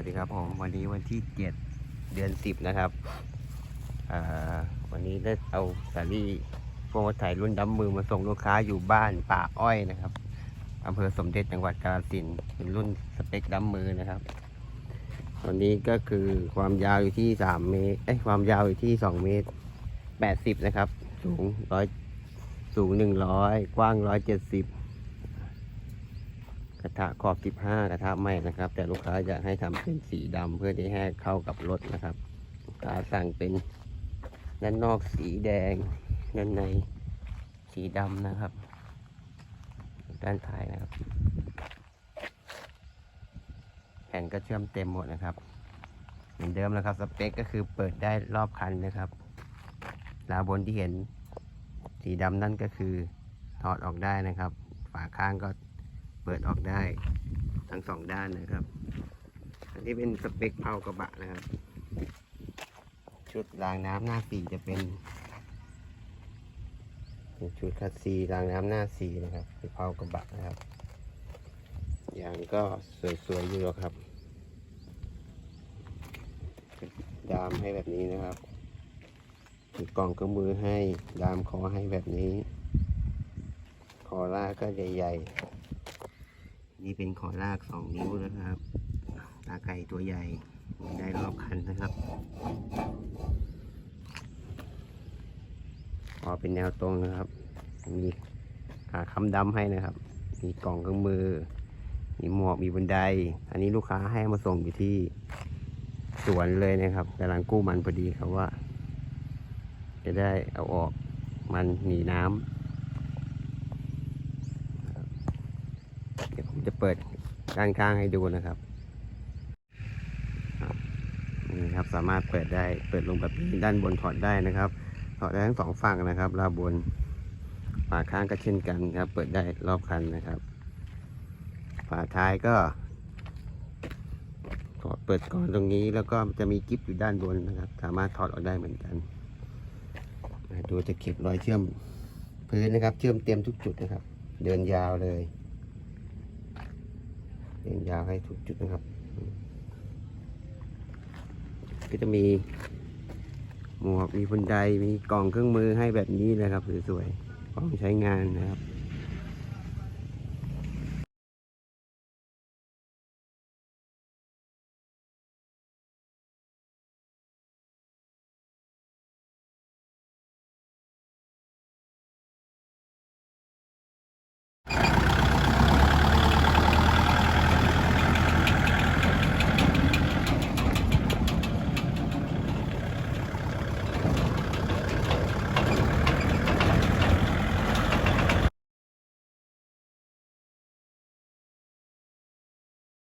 วัสดีครับผมวันนี้วันที่เจ็ดเดือนสิบนะครับวันนี้ได้เอาสาลี่พวงวัถ่ายรุ่นดำมือมาส่งลูกค้าอยู่บ้านป่าอ้อยนะครับอำเภอสมเด็จจังหวัดกาฬสินธุ์เป็นรุ่นสเปคดำมือนะครับตัวนี้ก็คือความยาวอยู่ที่สามเมตรเอ้ยความยาวอยู่ที่สองเมตรแปดสิบนะครับ สูงร้อยสูงหนึ่งร้อยกว้างร้อยเจ็ดสิบ กระทะขอบ 15 กระทะไหม้นะครับ แต่ลูกค้าจะให้ทำเป็นสีดำเพื่อที่ให้เข้ากับรถนะครับลูกค้าสั่งเป็นด้านนอกสีแดงด้านในสีดำนะครับ ด้านท้ายนะครับ แผ่นก็เชื่อมเต็มหมดนะครับ เหมือนเดิมนะครับสเปคก็คือเปิดได้รอบคันนะครับลาบนที่เห็นสีดำนั่นก็คือถอดออกได้นะครับ ฝาข้างก็ ปิดออกได้ทั้งสองด้านนะครับ อันนี้เป็นสเปคเผากระบะนะครับ ชุดรางน้ำหน้าสีจะเป็นเป็นชุดคัดซีรางน้ำหน้าสีนะครับเป็นเผากระบะนะครับยางก็สวยๆอยู่ครับดามให้แบบนี้นะครับมีกล่องเครื่องมือให้ดามคอให้แบบนี้ คอล่ากก็ใหญ่ๆ นี่เป็นขอลากสองนิ้วนะครับ ตาไก่ตัวใหญ่ได้รอบคันนะครับขอเป็นแนวตรงนะครับ มีหาคำดำให้นะครับ มีกล่องเครื่องมือ มีหมวก มีบันได อันนี้ลูกค้าให้มาส่งอยู่ที่สวนเลยนะครับกำลังกู้มันพอดีครับว่า จะได้เอาออกมันหนีน้ำ เดี๋ยวผมจะเปิดด้านข้างให้ดูนะครับนี่ครับสามารถเปิดได้เปิดลงแบบนี้ด้านบนถอดได้นะครับถอดได้ทั้งสองฝั่งนะครับราวบนฝาข้างก็เช่นกันครับ เปิดได้รอบคันนะครับฝาท้ายก็ถอดเปิดก่อนตรงนี้แล้วก็จะมีกิ๊บอยู่ด้านบนนะครับ สามารถถอดออกได้เหมือนกันดูจะเก็บรอยเชื่อมพื้นนะครับ เชื่อมเต็มทุกจุดนะครับ เดินยาวเลย เดินยาวให้ทุกจุดนะครับ ก็จะมีหมวกมีบันไดมีกล่องเครื่องมือให้แบบนี้เลยครับสวยๆของใช้งานนะครับ